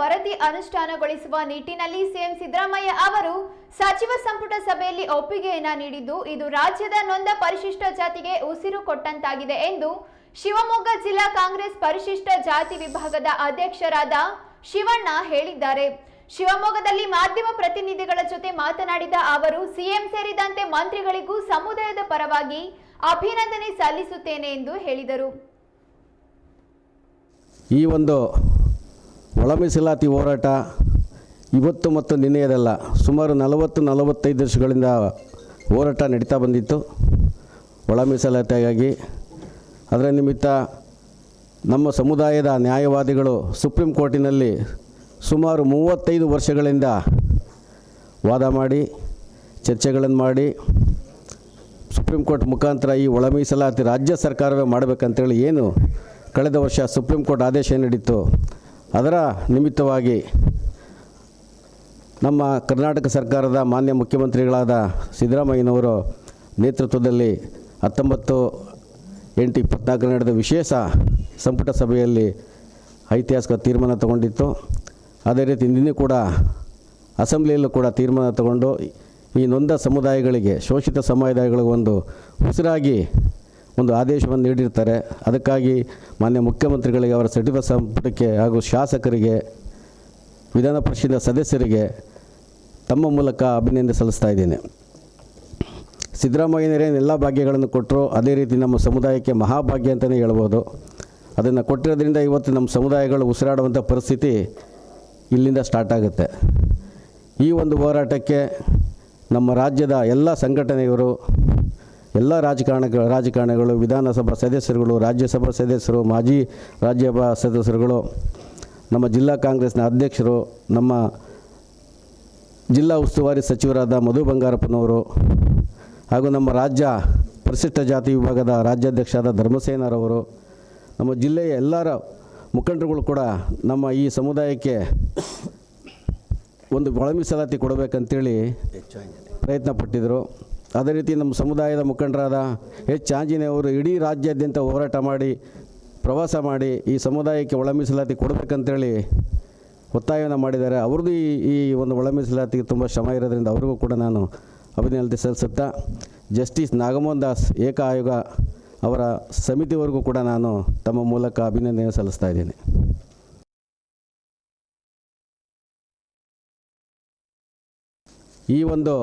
ವರದಿ ಅನುಷ್ಠಾನಗೊಳಿಸುವ ನಿಟ್ಟಿನಲ್ಲಿ ಸಿಎಂ ಸಿದ್ದರಾಮಯ್ಯ ಅವರು ಸಚಿವ ಸಂಪುಟ ಸಭೆಯಲ್ಲಿ ಒಪ್ಪಿಗೆಯನ್ನ ನೀಡಿದ್ದು, ಇದು ರಾಜ್ಯದ ನೊಂದ ಪರಿಶಿಷ್ಟ ಜಾತಿಗೆ ಉಸಿರು ಕೊಟ್ಟಂತಾಗಿದೆ ಎಂದು ಶಿವಮೊಗ್ಗ ಜಿಲ್ಲಾ ಕಾಂಗ್ರೆಸ್ ಪರಿಶಿಷ್ಟ ಜಾತಿ ವಿಭಾಗದ ಅಧ್ಯಕ್ಷರಾದ ಶಿವಣ್ಣ ಹೇಳಿದ್ದಾರೆ. ಶಿವಮೊಗ್ಗದಲ್ಲಿ ಮಾಧ್ಯಮ ಪ್ರತಿನಿಧಿಗಳ ಜೊತೆ ಮಾತನಾಡಿದ ಅವರು, ಸಿಎಂ ಸೇರಿದಂತೆ ಮಂತ್ರಿಗಳಿಗೂ ಸಮುದಾಯದ ಪರವಾಗಿ ಅಭಿನಂದನೆ ಸಲ್ಲಿಸುತ್ತೇನೆ ಎಂದು ಹೇಳಿದರು. ಈ ಒಂದು ಒಳ ಮೀಸಲಾತಿ ಹೋರಾಟ ಇವತ್ತು ಮತ್ತು ನಿನ್ನೆಯದಲ್ಲ ಸುಮಾರು ನಲವತ್ತು ನಲವತ್ತೈದು ವರ್ಷಗಳಿಂದ ಹೋರಾಟ ನಡೀತಾ ಬಂದಿತ್ತು. ಒಳ ಮೀಸಲಾತಿಯಾಗಿ ಅದರ ನಿಮಿತ್ತ ನಮ್ಮ ಸಮುದಾಯದ ನ್ಯಾಯವಾದಿಗಳು ಸುಪ್ರೀಂ ಕೋರ್ಟಿನಲ್ಲಿ ಸುಮಾರು ಮೂವತ್ತೈದು ವರ್ಷಗಳಿಂದ ವಾದ ಮಾಡಿ, ಚರ್ಚೆಗಳನ್ನು ಮಾಡಿ, ಸುಪ್ರೀಂ ಕೋರ್ಟ್ ಮುಖಾಂತರ ಈ ಒಳ ಮೀಸಲಾತಿ ರಾಜ್ಯ ಸರ್ಕಾರವೇ ಮಾಡಬೇಕಂತೇಳಿ ಏನು ಕಳೆದ ವರ್ಷ ಸುಪ್ರೀಂ ಕೋರ್ಟ್ ಆದೇಶ ನೀಡಿತ್ತು. ಅದರ ನಿಮಿತ್ತವಾಗಿ ನಮ್ಮ ಕರ್ನಾಟಕ ಸರ್ಕಾರದ ಮಾನ್ಯ ಮುಖ್ಯಮಂತ್ರಿಗಳಾದ ಸಿದ್ದರಾಮಯ್ಯನವರು ನೇತೃತ್ವದಲ್ಲಿ ಹತ್ತೊಂಬತ್ತು ಎಂಟು ಇಪ್ಪತ್ನಾಲ್ಕರ ನಡೆದ ವಿಶೇಷ ಸಂಪುಟ ಸಭೆಯಲ್ಲಿ ಐತಿಹಾಸಿಕ ತೀರ್ಮಾನ ತಗೊಂಡಿತ್ತು. ಅದೇ ರೀತಿ ಇಂದಿನೂ ಕೂಡ ಅಸೆಂಬ್ಲಿಯಲ್ಲೂ ಕೂಡ ತೀರ್ಮಾನ ತಗೊಂಡು ಈ ನೊಂದ ಸಮುದಾಯಗಳಿಗೆ, ಶೋಷಿತ ಸಮುದಾಯಗಳಿಗೆ ಒಂದು ಉಸಿರಾಗಿ ಒಂದು ಆದೇಶವನ್ನು ನೀಡಿರ್ತಾರೆ. ಅದಕ್ಕಾಗಿ ಮಾನ್ಯ ಮುಖ್ಯಮಂತ್ರಿಗಳಿಗೆ ಅವರ ಸಚಿವ ಸಂಪುಟಕ್ಕೆ ಹಾಗೂ ಶಾಸಕರಿಗೆ, ವಿಧಾನ ಪರಿಷತ್ ಸದಸ್ಯರಿಗೆ ತಮ್ಮ ಮೂಲಕ ಅಭಿನಂದನೆ ಸಲ್ಲಿಸ್ತಾ ಇದ್ದೇನೆ. ಸಿದ್ದರಾಮಯ್ಯನರೇನು ಎಲ್ಲ ಭಾಗ್ಯಗಳನ್ನು ಕೊಟ್ಟರು. ಅದೇ ರೀತಿ ನಮ್ಮ ಸಮುದಾಯಕ್ಕೆ ಮಹಾಭಾಗ್ಯ ಅಂತಲೇ ಹೇಳ್ಬೋದು. ಅದನ್ನು ಕೊಟ್ಟಿರೋದ್ರಿಂದ ಇವತ್ತು ನಮ್ಮ ಸಮುದಾಯಗಳು ಉಸಿರಾಡುವಂಥ ಪರಿಸ್ಥಿತಿ ಇಲ್ಲಿಂದ ಸ್ಟಾರ್ಟ್ ಆಗುತ್ತೆ. ಈ ಒಂದು ಹೋರಾಟಕ್ಕೆ ನಮ್ಮ ರಾಜ್ಯದ ಎಲ್ಲ ಸಂಘಟನೆಯವರು ಎಲ್ಲ ರಾಜಕಾರಣ ರಾಜಕಾರಣಿಗಳು, ವಿಧಾನಸಭಾ ಸದಸ್ಯರುಗಳು, ರಾಜ್ಯಸಭಾ ಸದಸ್ಯರು, ಮಾಜಿ ರಾಜ್ಯಸಭಾ ಸದಸ್ಯರುಗಳು, ನಮ್ಮ ಜಿಲ್ಲಾ ಕಾಂಗ್ರೆಸ್ನ ಅಧ್ಯಕ್ಷರು, ನಮ್ಮ ಜಿಲ್ಲಾ ಉಸ್ತುವಾರಿ ಸಚಿವರಾದ ಮಧು ಬಂಗಾರಪ್ಪನವರು ಹಾಗೂ ನಮ್ಮ ರಾಜ್ಯ ಪರಿಶಿಷ್ಟ ಜಾತಿ ವಿಭಾಗದ ರಾಜ್ಯಾಧ್ಯಕ್ಷರಾದ ಧರ್ಮಸೇನರವರು, ನಮ್ಮ ಜಿಲ್ಲೆಯ ಎಲ್ಲರ ಮುಖಂಡರುಗಳು ಕೂಡ ನಮ್ಮ ಈ ಸಮುದಾಯಕ್ಕೆ ಒಂದು ಒಳ ಮೀಸಲಾತಿ ಕೊಡಬೇಕಂತೇಳಿ ಪ್ರಯತ್ನ ಪಟ್ಟಿದ್ದರು. ಅದೇ ರೀತಿ ನಮ್ಮ ಸಮುದಾಯದ ಮುಖಂಡರಾದ ಎಚ್ ಆಂಜನೇಯವರು ಇಡೀ ರಾಜ್ಯಾದ್ಯಂತ ಹೋರಾಟ ಮಾಡಿ, ಪ್ರವಾಸ ಮಾಡಿ ಈ ಸಮುದಾಯಕ್ಕೆ ಒಳ ಮೀಸಲಾತಿ ಕೊಡಬೇಕಂತೇಳಿ ಒತ್ತಾಯವನ್ನು ಮಾಡಿದ್ದಾರೆ. ಅವ್ರದ್ದು ಈ ಈ ಒಂದು ಒಳ ಮೀಸಲಾತಿಗೆ ತುಂಬ ಶ್ರಮ ಇರೋದ್ರಿಂದ ಅವ್ರಿಗೂ ಕೂಡ ನಾನು ಅಭಿನಂದನೆ ಸಲ್ಲಿಸುತ್ತಾ, ಜಸ್ಟಿಸ್ ನಾಗಮೋಹನ್ ದಾಸ್ ಏಕ ಆಯೋಗ ಅವರ ಸಮಿತಿವರೆಗೂ ಕೂಡ ನಾನು ತಮ್ಮ ಮೂಲಕ ಅಭಿನಂದನೆ ಸಲ್ಲಿಸ್ತಾ ಇದ್ದೇನೆ. ಈ ಒಂದು